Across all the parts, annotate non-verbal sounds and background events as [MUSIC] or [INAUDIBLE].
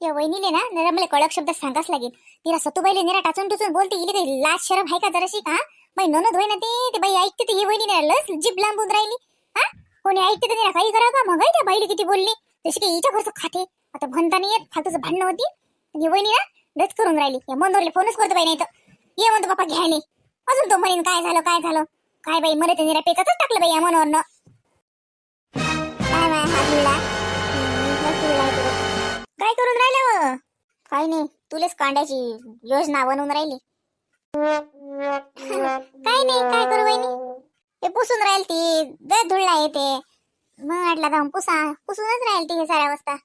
या वहिनीले ना जरा मला कडक शब्द सांगाच लागेल. तिला सतुबाईले निरा टाचून टुचून बोलते गेली काही लाज शरम आहे का जराशी का बाई ननद होय ना ती ते बाई ऐकते ही वहिनी नाही लस जीभ लांबून राहिली हा? कोणी ऐकते तर तिला काही करा का? मग त्या बाईला किती बोलली. तशी काही हिच्या घरचं खाते. आता म्हणता नाही येत फालतूचं भांडणं होती. ही वहिनी ना लच करून राहिली. या मनोरले फोनच करतो बाई नाही तर. ये म्हणतो बापा घ्यायले अजून तो म्हणेन काय झालं काय झालं? काय बाई मला ते निरा पेचाच टाकलं बाई या मनोरनं काय बाय हा काही नाही तुलेच कांड्याची योजना बनवून राहिली. काही नाही काय करू वहिनी? ते पुसून राहील ती दर धुळला येते मग म्हटलं जाऊन पुसा पुसूनच राहील ती हे साऱ्या वाजता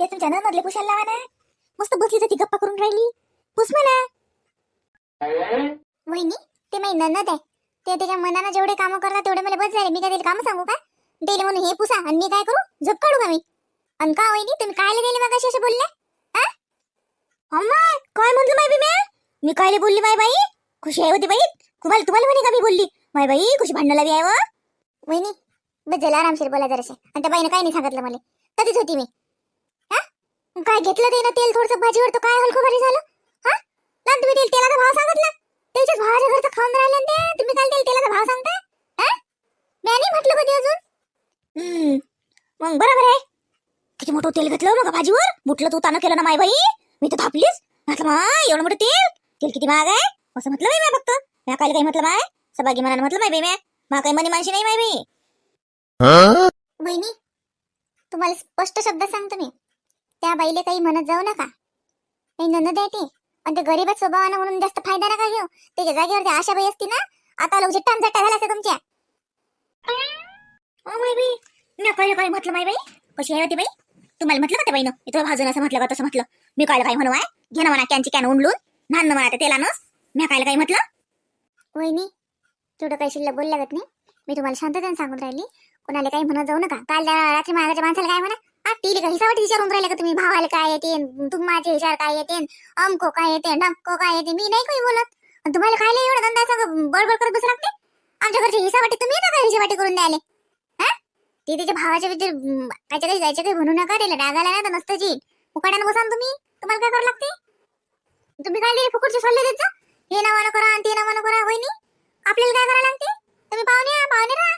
ते तुमच्या नदले पुसायला लावा ना. मस्त बसली तर ती गप्पा करून राहिली. पुस म्हणा. वहिनी ते माझी ननद आहे. ते त्याच्या मनानं जेवढे काम करतात तेवढे मला बस झाले. मी काय काम सांगू का? दिले म्हणून हे पुसा आणि मी काय करू? झप काढू का मी? आणि का वहिनी तुम्ही काय दिले मग असे बोलले? अम्मा काय म्हटलं माय मी मी कायले बोलली माय बाई? खुशी आहे होती बाई? तुम्हाला तुम्हाला म्हणे का मी बोलली? माय बाई खुशी भांडणाला लागली आहे व वहिनी बस आरामशीर बोला जरासे. आणि त्या बाईनं काही नाही सांगितलं मला. कधीच होती मी. हा? काय घेतलं ते ना तेल थोडंसं भाजीवर तर काय हलकं भारी झालं? हा? ना तुम्ही तेल तेलाचा भाव सांगितला? त्याच्याच भावाच्या घरचं खाऊन राहिले ते? तुम्ही काल तेल तेलाचा भाव सांगता? हा? मी नाही म्हटलं कधी अजून? मग बरोबर आहे. किती मोठं तेल घेतलं हो मग भाजीवर? मुठलं तू तानं केलं ना माय बाई? मी तर थापलीच. म्हटलं एवढं मोठं तेल? तेल किती महाग आहे? असं म्हटलं बाई मी फक्त. म्या काय काही म्हटलं माय? सबागी मनानं म्हटलं माय बाई म्या. मा काही मनी माणशी नाही माय बाई. बहिणी तुम्हाला स्पष्ट शब्द सांगतो मी. त्या बाईले काही म्हणत जाऊ नका. काही ननद आहे ते. आणि ते गरीबात स्वभावानं म्हणून जास्त फायदा नका घेऊ. त्याच्या जागेवर त्या आशा बाई असती ना आता लोक जिट्टान जट्टा झाला असता तुमच्या. ओ माय बाई मी काय काय म्हटलं माय बाई? कशी आहे होती बाई? तुम्हाला म्हटलं का त्या बाईनं? इथं भाजून असं म्हटलं का तसं म्हटलं. मी काय काय म्हणू आहे घे ना म्हणा कॅनची कॅन उंडलून नान म्हणा ते तेलानं मी काय काय म्हटलं? वहिनी तेवढं काही शिल्लक बोलल्या लागत नाही. मी तुम्हाला शांततेने सांगून राहिली. कोणाला काही म्हणत जाऊ नका. काल रात्री माझ्या माणसाला काय म्हणा? आ टीले का हिसाबाटी विचारून राहिले का तुम्ही? भावाला काय येते माझे विचार काय येते अमको काय येते ढमको काय येते मी नाही काही बोलत. आणि तुम्हाला खायला एवढं धंदा सगळं बडबड करत बसू लागते? आमच्या घरचे हिसाबाटी तुम्ही ना का हिसाबाटी करून द्यायला? ते तिच्या भावाच्या विचार कायच्या काही जायचं काही म्हणू नका त्याला डागाला नाही तर नसतं जी. उकाड्यानं बसा तुम्ही? तुम्हाला काय करावं लागते? तुम्ही काय दिले फुकटचे सल्ले देत जा? हे नावानं करा आणि ते नावानं करा वहिनी. आपल्याला काय करावं लागते? तुम्ही पाहुणे या, पाहुणे राहा.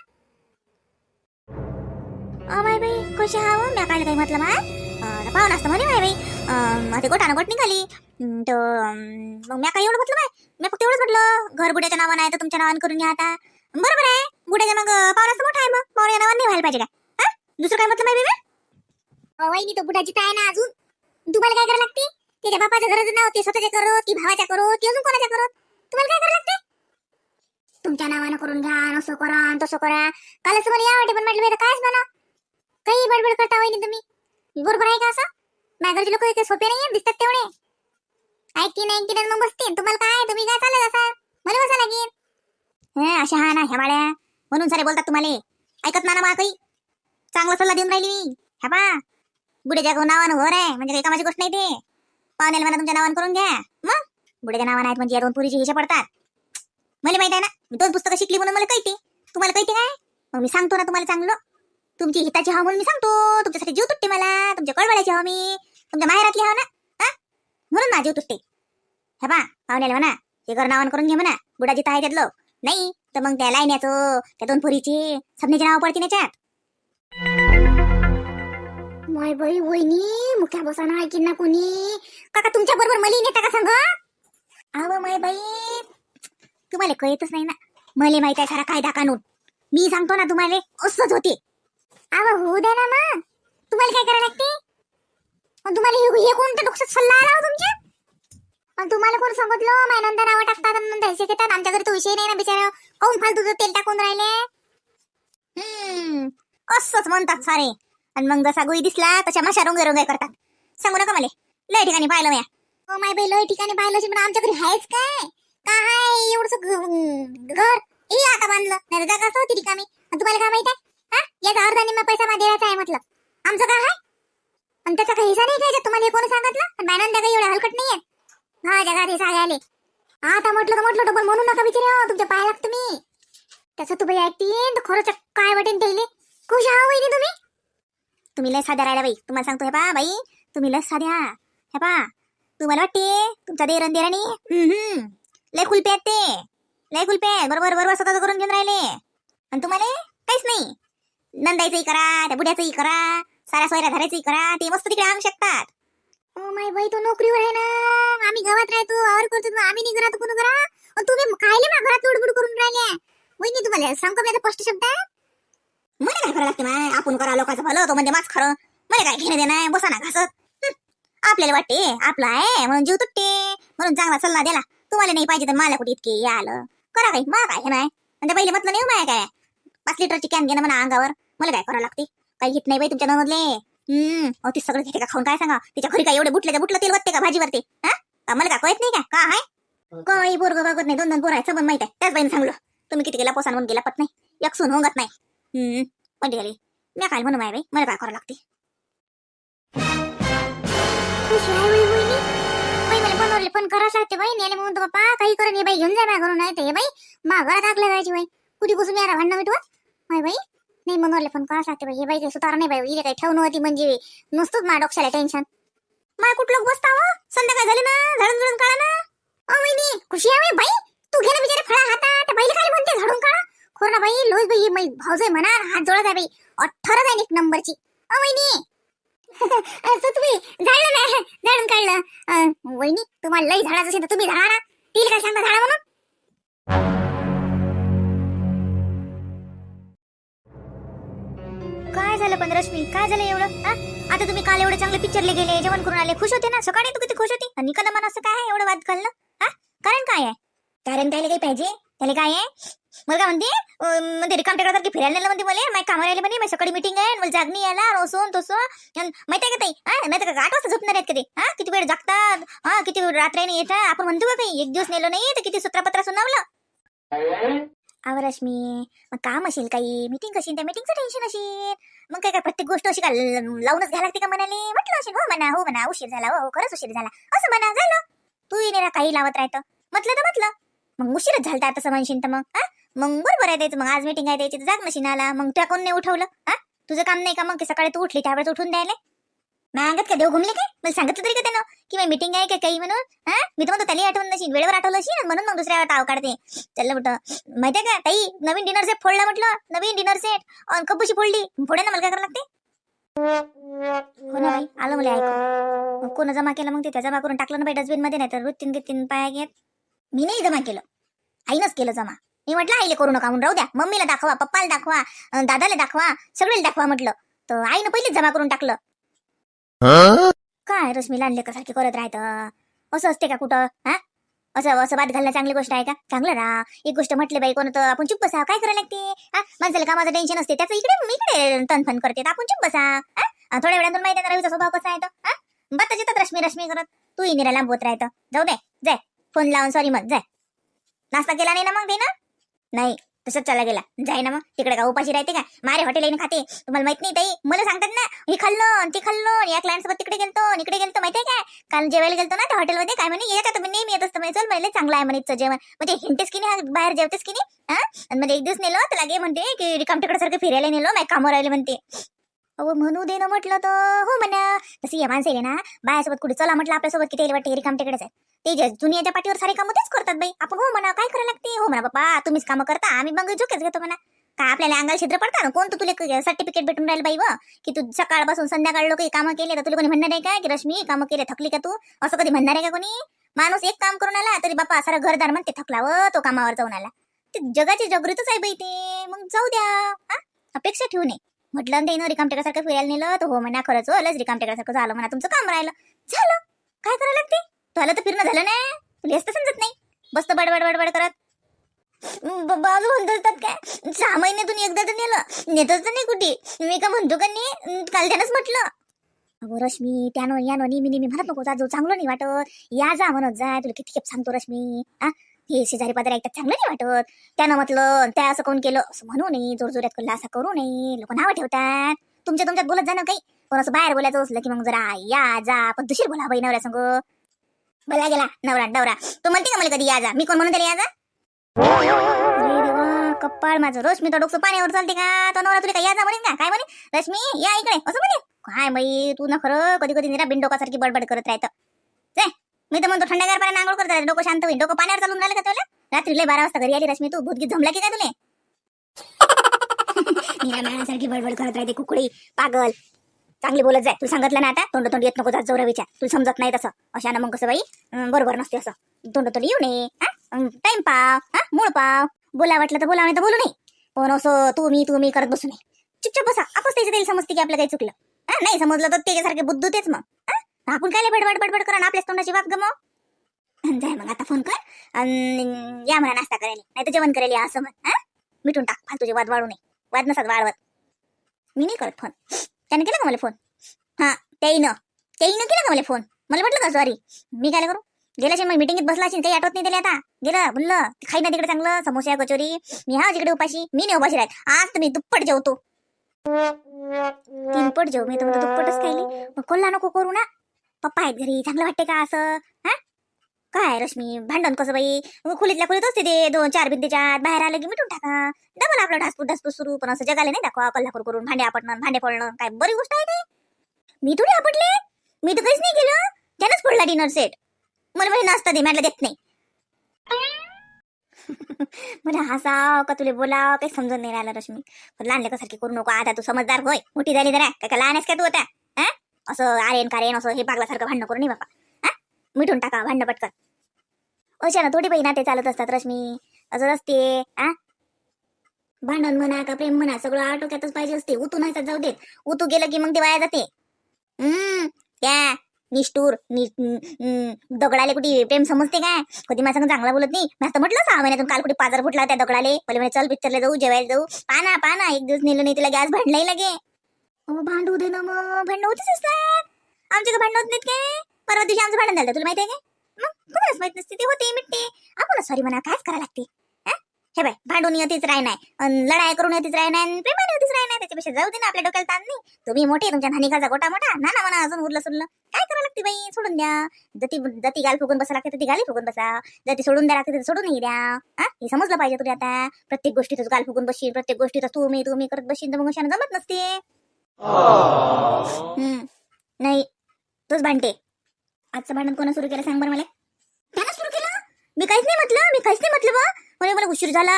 अ माय बाई कशी हा? मी काय काही म्हटलं माय? अं, पाहुणा असतं म्हणे माय बाई. अं, ते गोटानं गोट निघाली. तर मग मी काय एवढं म्हटलं बाय मी फक्त एवढंच म्हटलं घर बुड्याच्या नावानं आहे तर तुमच्या नावानं करून घ्या आता. बरोबर आहे. बुड्याच्या मग पाहुणा मोठा आहे मग. पाहुण्या नावानं नाही व्हायला पाहिजे काय हा? दुसरं काय म्हटलं माहिती बाई वहिनी तो बुडाची काय ना अजून. तुम्हाला काय करावं लागते? त्याच्या बापाच्या गरज ना ते स्वतःच्या करो ती भावाच्या करो ती अजून कोणाच्या करो तुम्हाला काय करावं लागते? तुमच्या नावानं करून घ्या आणि असं करा आणि तसं करा. कालच तुम्हाला या वाटे पण म्हटलं मी कायच म्हणा काही बडबड करता वहिनी तुम्ही. बरोबर आहे का असं? माझ्या लोक इथे सोपे नाही दिसतात तेवढे. ऐकतीन ऐकतीन मग बसतील तुम्हाला काय तुम्ही काय चालत असा मला बसा लागेल हे अशा हा ना ह्या बाळ्या. म्हणून सारे बोलतात तुम्हाला. ऐकत ना ना मा काही. चांगला सल्ला देऊन राहिली मी. ह्या बा बुड्याच्या गो नावानं घर आहे म्हणजे काही कामाची गोष्ट नाही ते. पाहुण्याला म्हणा तुमच्या नावानं करून घ्या. मग? बुड्याच्या नावानं आहेत म्हणजे या दोन पुरीची हिशा पडतात. मला माहीत आहे ना मी दोन पुस्तकं शिकली म्हणून मला कळते. तुम्हाला कळते काय? मग मी सांगतो ना तुम्हाला चांगलं. तुमची हिताची हवा म्हणून मी सांगतो. तुमच्यासाठी जीव तुटते मला. तुमच्या कळवळ्याची हवा मी. तुमच्या माहेरातली हवा ना. हा? म्हणून माझी जीव तुटते. हे बा पाहुण्याला म्हणा हे घर नावान करून घे म्हणा. बुडाची आहे त्यातलं. नाही तर मग त्या लाईन्याचं त्या दोन पुरीची सबनीचे नाव पडते त्याच्यात माय बाई वहिनी मुख्या बसाना ऐकीन ना कोणी? काका तुमच्या बरोबर मला नेता का सांग? अव माय बाई तुम्हाला कळतच नाही ना. मला माहीत आहे सारा कायदा कानून. मी सांगतो ना तुम्हाला असंच होते. अव होऊ द्या ना मग. तुम्हाला काय करायला लागते? तुम्हाला हे कोणतं डोक्यात सल्ला आला हो तुमच्या? पण तुम्हाला कोण सांगितलं? माय नंदा नावं टाकतात आणि नंतर घेतात. आमच्या घरी तो विषय नाही ना बिचारा. काऊन फालतू तुझं तेल टाकून राहिले? हम्म. असंच म्हणतात सारे. आणि मग जसा गोई दिसला तशा माशा रोंगे रोंगे करतात. सांगू नका मला. लय ठिकाणी पाहिलं म्या. हो माय बाई लय ठिकाणी पाहिलं पण आमच्या घरी आहेच काय? काय एवढस घर? हे आता बांधलं. नाही जागा असं होती रिकामी. तुम्हाला काय माहीत आहे? हा? याचा अर्धा मग पैसा माझ्या आहे म्हटलं. आमचं काय आहे? आणि त्याचा काही हिस्सा नाही घ्यायचा. तुम्हाला हे कोणी सांगितलं? आणि मॅनंदा काही एवढा हलकट नाहीये. हा जगात हे सागे आता म्हटलं तर म्हटलं डबल म्हणून नका बिचारे तुमच्या पाया लागतं मी. तसं तू बाई ऐकतीन तर खरंच काय वाटेन त्याले. खुश आहो वहिनी तुम्ही. तुम्ही लय साध्या राहिला बाई. तुम्हाला सांगतो हे पा बाई तुम्ही लस साध्या. हे पा तुम्हाला वाटते तुमचा देरण देराणी? लय खुलपे आहेत ते. लय खुलपे आहेत. बरोबर बरोबर स्वतःच करून घेऊन राहिले. आणि तुम्हाला काहीच नाही. नंदाईचंही करा त्या बुड्याचंही करा साऱ्या सोयऱ्या धारायचंही करा ते मस्त तिकडे आणू शकतात. ओ माय बाई तो नोकरीवर आहे ना. आम्ही गावात राहतो वावर करतो आम्ही नाही घरात कोण करा अन तुम्ही कायले ना घरात लुडबुड करून राहिले. वहिनी तुम्हाला सांगतो मी आता स्पष्ट शब्द? मला काय करावं लागते माय? आपण करा लोकांचं भलं तो म्हणजे माच खरं. मला काय घेणं देणं आहे? बसा ना घासत. आपल्याला वाटते आपला आहे म्हणून जीव तुटते. म्हणून चांगला सल्ला दिला तुम्हाला नाही पाहिजे तर मला कुठे इतके हे आलं? करा काही मा काय हे नाही आणि त्या पहिले म्हटलं नाही हो माया काय. पाच लिटरची कॅन घेणं म्हणा अंगावर. मला काय करावं लागते? काही घेत नाही बाई तुमच्या नमधले हम्म अहो सगळं घेते का? खाऊन काय सांगा? तिच्या घरी काय एवढे बुटले बुटलं तेल वाटते का भाजीवरती? हा? का मला का कळत नाही का? का आहे काही पोरग बघत नाही. दोन दोन पोर आहे सबन माहीत आहे. त्याच बाईन सांगलं. तुम्ही किती गेला पोसान म्हणून गेला पत नाही. एक सून होंगत नाही. हम्म पण गेली मी काय म्हणू माय बाई? मला काय करावं लागते? बनवले पण करावंच लागते बाई नेले म्हणून पप्पा काही करून नाही बाई. घेऊन जा माझ्या घरून नाही ते बाई. माघार टाकलं जायची बाई. कुठे कुसून यार भांडणं मिटवत? माय बाई नाही बनवले पण करावंच लागते बाई? हे बाई काही सुतार नाही बाई इथे काही ठेवणं होती म्हणजे. नुसतंच मा डोक्याला टेन्शन माय कुठलं बसता हो? संध्याकाळ झाली ना झाडून झुडून काढा ना. ओ वहिनी खुशी आहे बाई? तू घे ना बिचारे फळा हातात. त्या बाईला काय म्हणते झाडून काढा. खोर ना बाई लोज बाई मै भाऊजाई म्हणा हात जोडत आहे बाई. अठ्ठारा जाईल एक नंबरची. ओ वहिनी. [LAUGHS] असं तुम्ही झाडलं नाही झाडून काढलं. वहिनी तुम्हाला लई झाडाचं असेल तर तुम्ही झाडा ना. तिला काय सांगता झाडा म्हणून? झालं पण रश्मी काय झालं एवढं? हा? आता तुम्ही काल एवढे चांगले पिक्चरले गेले जेवण करून आले खुश होते ना? सकाळी तू किती खुश होती? आणि निकाल मन असं काय आहे एवढं वाद घालणं? हा? कारण काय आहे? कारण त्याला काही पाहिजे? त्याला काय आहे? मला काय म्हणते म्हणजे म्हणते रिकाम टेकडासारखी फिरायला नेलं म्हणते मला माझ्या कामाला आले म्हणे माझी सकाळी मिटिंग आहे मला जागणी यायला रोसून तसं अन् माहिती आहे का ताई? हा? नाही तर आठ वाजता झोपणार आहेत कधी हा? किती वेळ जागतात? हा? किती रात्री येतात? आपण म्हणतो का काही एक दिवस नेलो नाही तर किती सूत्रपत्र सुनावलं? अहो रश्मी मग काम असेल काही? मीटिंग असेल त्या मीटिंगचं टेन्शन असेल. मग काय काय प्रत्येक गोष्ट अशी का लावूनच घ्या लागते का म्हणाले? म्हटलं असेल हो म्हणा हो म्हणा उशीर झाला हो, हो खरंच उशीर झाला. असं म्हणा झालं. तू येणे काही लावत राहतं. म्हटलं तर म्हटलं. मग उशीरच झालता तसं म्हणशील तर मग हा? मग बरोबर आहे त्याचं मग आज मीटिंग आहे त्याची तर जाग नशीन आला. मग त्या कोण नाही उठवलं हा? तुझं काम नाही का मग? की सकाळी तू उठली त्यावेळेस उठून द्यायला? मागत का? देव घुमले काय? मला सांगितलं तरी का त्यानं? की मी मीटिंग आहे का काही म्हणून? हा? मी तर म्हणतो त्याला आठवण नशीन वेळेवर आठवलं असेल म्हणून मग दुसऱ्या टाव काढते. चल म्हटलं माहितीये का? ताई नवीन डिनर सेट फोडला म्हटलं. नवीन डिनर सेट कपूशी फोडली. फोडे ना मला काय करावं लागते? हो ना बाई आलं मला ऐकून. मग कोण जमा केलं मग ते? त्या जमा करून टाकलं ना बाई डस्टबिनमध्ये नाही तर रुतीन गितीन पाया घेत. मी नाही जमा केलं. आईनंच केलं जमा. मी म्हटलं आईले करू नका म्हणून राहू द्या. मम्मीला दाखवा पप्पाला दाखवा दादाला दाखवा सगळ्याला दाखवा म्हटलं. तर आईनं पहिलेच जमा करून टाकलं. काय रश्मी लहान सारखी करत राहत? असं असते का कुठं? हा? असं असं बात घालणं चांगली गोष्ट आहे का? चांगलं राहा. एक गोष्ट म्हटले बाई कोण तर आपण चुप बसा काय करायला लागते? हा? माणसाला कामाचं टेन्शन असते. त्याचं इकडे मी इकडे तनफन करते. आपण चुप बसा हा? थोड्या वेळातून माहिती ना रवीचा स्वभाव कसा आहे तो? हा? बत्ताच येतात रश्मी रश्मी करत. तू निरा लांबवत राहत. जाऊ दे जाय. फोन लावून सॉरी मग जाय. नाश्ता केला नाही ना मग दे ना नाही. तसंच चला गेला. जाय ना मग तिकडे का उपाशी राहते का? मारे हॉटेल येईन खाते. तुम्हाला माहीत नाही ताई मला सांगतात ना हे खाल्लो ते खाल्लो या क्लायंट सोबत तिकडे गेलतो इकडे गेलतो. माहितीये काय काल जेवायला गेलतो ना त्या हॉटेलमध्ये काय म्हणे ये का तुम्ही नेहमी येत असतं. चल म्हणले चांगलं आहे म्हणे जेवण. म्हणजे हिंटेस की नाही बाहेर जेवतेस की नाही? हा एक दिवस नेलो तर लागे म्हणते की रिकाम तिकडे सारखं फिरायला नेलो माय कामावर राहिले म्हणते. अहो म्हणू दे ना म्हटलं तर हो म्हणा. तशी या माणसं ना बायासोबत कुठे चला म्हटलं आपल्यासोबत किती वाटते रिकाम तिकडेच. आहे ते जे दुनियाच्या पाठीवर सारे कामं तेच करतात बाई. आपण हो म्हणा काय करायला लागते? हो म्हणा बाबा तुम्हीच कामं करता आम्ही मग झोकेच घेतो म्हणा. का आपल्याला अंगाला छिद्र पडता? ना कोण तू तुला सर्टिफिकेट भेटून राहिलं बाई व? की तू सकाळपासून संध्याकाळ लोक कामं केले तर तुला कोणी म्हणणार आहे का की रश्मी कामं केले थकली का तू? असं कधी म्हणणार आहे का कोणी? माणूस एक काम करून आला तरी बापा सारा घरदार म्हणते थकलावं तो कामावर जाऊन आला. ते जगाची जगृतच आहे बाई ते. मग जाऊ द्या हा? अपेक्षा ठेवू नये. म्हटलं ते रिकाम टेकासारखं फिरायला नेलं तर हो म्हणा खरंच हो लस रिकाम टेकासारखं झालं म्हणा तुमचं काम राहिलं. झालं. काय करायला लागते? आलं तर फिरणं झालं नाही तुला हेच तर समजत नाही. बसतं बडबड बडबड करत. बाजू म्हणत असतात काय? सहा महिन्यातून एकदा तर नेलं. नेतच तर नाही कुठे. मी का म्हणतो का नाही? काल त्यानंच म्हटलं. अगो रश्मी त्यानं यानं नेहमी नेहमी म्हणत नको जाऊ चांगलं नाही वाटत या जा म्हणत जा. तुला किती खेप सांगतो रश्मी. आ? हे शेजारी पाजारी ऐकतात चांगलं नाही वाटत. त्यानं म्हटलं त्या असं कोण केलं? असं म्हणू नये जोरजोऱ्यात कल्ला असं करू नये. लोक नावं ठेवतात. तुमच्या तुमच्यात बोलत जा ना काही. पण असं बाहेर बोलायचं असलं की मग जरा या जा. पण दुशीर बोला बाई संग भला गेला नवरा डवरा तू म्हणते का मला कधी या मी कोण म्हणून त्याला या अरे देवा कप्पाळ माझं. रश्मी तो डोकं पाण्यावर चालते का? तो नवरा तुला काय या म्हणेन का? काय म्हणे? रश्मी या इकडे. असं म्हणे? काय बाई तू ना खरं कधी कधी निरा बिनडोकासारखी बडबड करत राहतं. जाय मी तर म्हणतो थंडगार पाण्याने आंघोळ करत राहते. डोकं शांत होईल. डोकं पाण्यावर चालून राहिलं का तुला? रात्री लय बारा वाजता घरी आली रश्मी तू. भूतगीत जमला की काय तुला? [LAUGHS] निरा मॅनासारखी बडबड करत राहते कुकडी. पागल. चांगली बोलत जाय. तू सांगितलं ना आता तोंड तोंड येत नको जात जोरा विचार. तुला समजत नाही तसं. अशानं मग कसं बाई? बरोबर नसते असं. तोंड तोंड येऊ नये. टाइम पाव. हा मूळ पाव. बोला वाटलं तर बोला नाही तर बोलू नये. पण असं तू मी तू मी करत बसू नये. चुपचाप बसा. आपण त्याच्या त्याला समजते की आपलं काही चुकलं. हा नाही समजलं तर त्याच्यासारखे बुद्धू तेच मग. आपण काय लय बडबड बडबड करा आपल्याच तोंडाची वाप गमो जाय मग आता फोन कर. या म्हणा नाश्ता करायला. नाही तर जेवण करायला या असं म्हण. हा मिटून टाक. फालतूचे वाद वाढू नये. वाद नसत वाढवत. मी नाही करत फोन त्याने केला का मला फोन हा त्याईनं. त्याईनं केला का मला फोन मला म्हटलं का? सॉरी मी काय करू? गेल्याशी मग मिटिंगीत बसला असेल काही आठवत नाही त्याला आता. गेलं बोललं खाई ना तिकडे चांगलं समोसा कचोरी. मी हा जिकडे उपाशी मी नाही उपाशी राहत. आज तुम्ही दुप्पट जेवतो. तीनपट जेव मी तुम्हाला दुप्पटच खायली. मग कोल्हा नको करू ना? पप्पा आहेत घरी चांगलं वाटते का असं? हा? काय रश्मी भांडण कसं बाई? मग खोलीतल्या खोलीत असते ते दोन चार भिंतीच्या आत, बाहेर आलं की मिटून टाका. डबल आपलं ढासपूस ढासपूस सुरू. पण असं जगाला नाही दाखवा पल्लाखोर करून भांडे आपटणं भांडे पडणं काय बरी गोष्ट आहे ते. मी थोडी आपटले? मी तर काहीच नाही केलं. त्यानंच पडला डिनर सेट. मला म्हणे नाश्ता दे म्हटलं देत नाही. [LAUGHS] मला हसाव का तुले बोलाव? काही समजून नाही राहिलं रश्मी. पण लहान लेकासारखी करू नको. आता तू समजदार होय. मोठी झाली जरा. काय लहान आहेस का तू आता? असं आरेन कारेन असं हे पागलासारखं भांडणं करू नाही बापा. मिठून टाका भांडणं पटकन. अशा ना थोडी बाई नाते चालत असतात रश्मी. असं असते आ? भांडण म्हणा का प्रेम म्हणा सगळं आटोक्यातच पाहिजे असते. उतू नाही जाऊ देत. उतू गेलं की मग ते वाया जाते. हम्म त्या निष्ठूर नि दगडाले कुठे प्रेम समजते काय? कधी माझ्या चांगला बोलत नाही? मी आता म्हटलं सहा महिन्यातून काल कुठे पाजार फुटला त्या दगडाले. पहिले म्हणे चल पिक्चरला जाऊ जेवायला जाऊ. पाना पाना एक दिवस नेलं नाही तिला गॅस भांडलाही लागे. भांडू दे ना मग. भांडण होतीच असतात. आमच्या भांडण होत नाहीत काय? परवा दिवशी आमचं भांडण झालं तुला माहिती आहे का? मग तुम्हालाच माहीत नसते ते होते मिटते. आपण सॉरी म्हणा कायच करायला लागते? हे? बाय भांडून येतेच राह नाही. अन लढाई करून येतेच राह नाही प्रेमाने येतेच राह नाही त्याच्यापेक्षा जाऊ दे ना आपल्या डोक्याला ताण नाही. तुम्ही मोठे तुमच्या नानिकाचा गोटा मोठा ना ना म्हणा अजून उरलं सुरलं. काय करावं लागते बाई? सोडून द्या. जती जती गाल फुगून बसा लागते ती गाली फुगून बसा जती सोडून द्या लागते सोडून नाही द्या. हा? हे समजलं पाहिजे तुला आता. प्रत्येक गोष्टीतच गाल फुगून बसशील प्रत्येक गोष्टीतच तू मी करत बसशील तर मग अशानं जमत नसते. हम्म नाही तूच भांडते. आजचं भांडण कोणा सुरू केलं सांग बरं मला. त्यानं सुरू केलं? मी काहीच नाही म्हटलं मी काहीच नाही म्हटलं बा. म्हणे मला उशीर झाला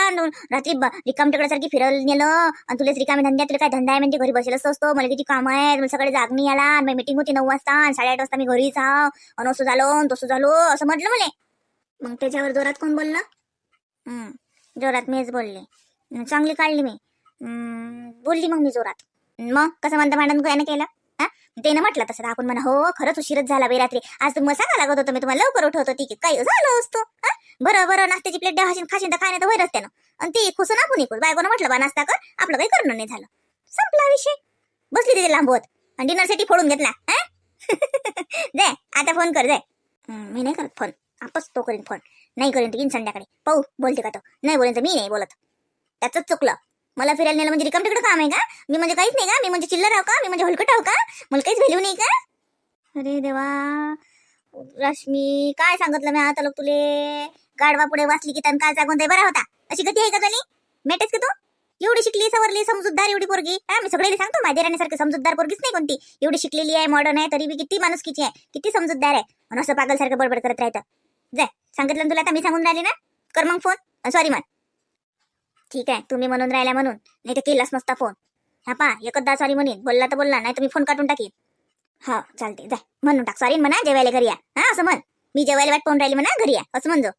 रात्री रिकाम टेकड्यासारखी फिरायला नेलं. आणि तुलाच रिकामी धंद्यात तुला काय धंदा आहे म्हणजे घरी बसेलच असतो. मला किती काम आहे मला सगळे जाग नाही आला. आणि मीटिंग होती नऊ वाजता आणि साडेआठ वाजता मी घरीच आहो. आणि असं झालो तसं झालो असं म्हटलं मला. मग त्याच्यावर जोरात कोण बोललं? हम्म, जोरात मीच बोलले. चांगली काढली मी. बोलली मग मी जोरात. मग कसं म्हणता भांडण यानं केलं? हा? त्यानं म्हटलं तसं तर आपण म्हणा हो खरंच उशीरच झाला बाई रात्री. आज तुम्ही सांगा लागत होतं मी तुम्हाला लवकर उठवत होती की काही झालं असतो. हा? बरं बरं नाश्त्याची प्लेट द्या खाशीन खाशीन तर खायला तर वैरच त्यानं. आणि ती खुसून आपण इकून बायकोनं म्हटलं बा नाश्ता कर आपलं काही करणं नाही झालं. संपला विषय. बसली तिथे लांबवत. आणि डिनरसाठी फोडून घेतला [LAUGHS] दे जाय आता फोन कर जाय मी नाही करत फोन आपच तो करीन फोन नाही करीन तीन संध्याकाळी. पाहू बोलते का तो? नाही बोलेन तर मी नाही बोलत. त्याच चुकलं. मला फिरायला नेलं म्हणजे रिकाम तिकडे काम आहे का? मी म्हणजे काहीच नाही का? मी म्हणजे चिल्लर आहो का? मी म्हणजे हलकट आहो का? मला काहीच व्हॅल्यू नाही का? अरे देवा. रश्मी काय सांगितलं मी आता लोक तुले? गाडवा पुढे वाचली की काय सांगून ते बरा होता. अशी गती आहे का तुली? मेटेस का तू? एवढी शिकली सवरली समजूतदार एवढी पोरगी. हा मी सगळे सांगतो माझ्या राणीसारखी समजूतदार पोरगीच नाही कोणती. एवढी शिकलेली आहे मॉडर्न आहे तरी बी किती माणुसकीची आहे किती समजूतदार आहे. म्हणून असं पागलसारखं बडबड करत राहतं. जाय सांगितलं ना तुला आता? मी सांगून राहिले ना? कर मग फोन सॉरी म्हण. ठीक आहे तुम्ही म्हणून राहिल्या म्हणून. नाही तर केलाच नसता फोन हा पा एकदा सॉरी म्हणेन. बोलला तर बोलला नाही तर मी फोन काटून टाकीन. हो, हा चालते जाय म्हणून टाक. सॉरी म्हणा जेवायला घरी या. हा असं म्हण. मी जेवायला वाट पाहून राहिली म्हणा घरी या. असं म्हणजो.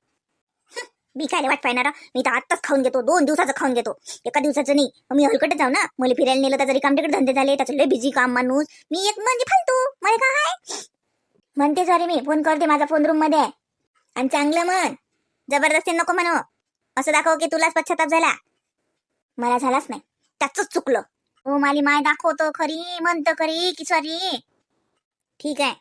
मी काय वाट पाहणार मी तर आत्ताच खाऊन घेतो दोन दिवसाचं खाऊन घेतो. एका दिवसाचं नाही. मी हलकट जाऊ ना. मला फिरायला नेलं त्याचं रिकाम तिकडे धंदे झाले त्याचं लय बिझी काम माणूस. मी एक म्हणजे फालतू. मला काय म्हणते सॉरी मी. फोन करते माझा फोन रूममध्ये. आहे आणि चांगलं म्हण. जबरदस्ती नको म्हणू. असं दाखव की तुलाच पश्चाताप झाला. मला झालाच नाही. त्याच चुकलं. हो माली माय दाखवतो खरी म्हणत खरी की सॉरी ठीक आहे.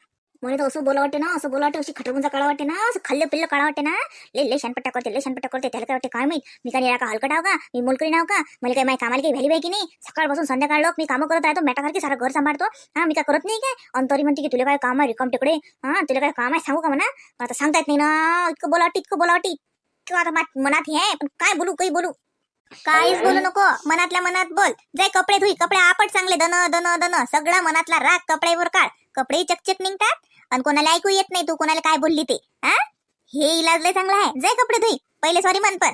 मला तर असं बोला वाटते ना असं बोला वाटते अशी खटरमुंजा काढा वाटते ना असं खाल्लं पिल्लं काळा वाटते ना. ले ले शानपट्टा करते ले शानपट्टा करते त्याला काय वाटते काय माहीत? मी काय का हलकट आहो का? मी मोलकरी नाव का? मला काय माहिती कामाला काही व्हॅली बाई की नाही? सकाळपासून संध्याकाळ लोक मी कामं करत आहे तो मॅटासारखी सारं घर सांभाळतो. हा मी काय करत नाही काय? अंतरी तरी म्हणते की तुला काय काम आहे रिकम तिकडे हा तुला काय काम आहे? सांगू का म्हणा? आता सांगता येत नाही ना. इतकं बोला वाटते इतकं बोला वाटते. इतकं आता मनात हे आहे पण काय बोलू काही बोलू? काहीच बोलू नको. मनातल्या मनात बोल. जय कपडे धुई कपडे आपट चांगले दन दन दन सगळा मनातला राग कपड्यावर काढ. कपडे चकचक निघतात आणि कोणाला ऐकू येत नाही तू कोणाला काय बोलली ते हा? हे इलाज लय चांगला आहे. जय कपडे धुई. पहिले सॉरी म्हण पण.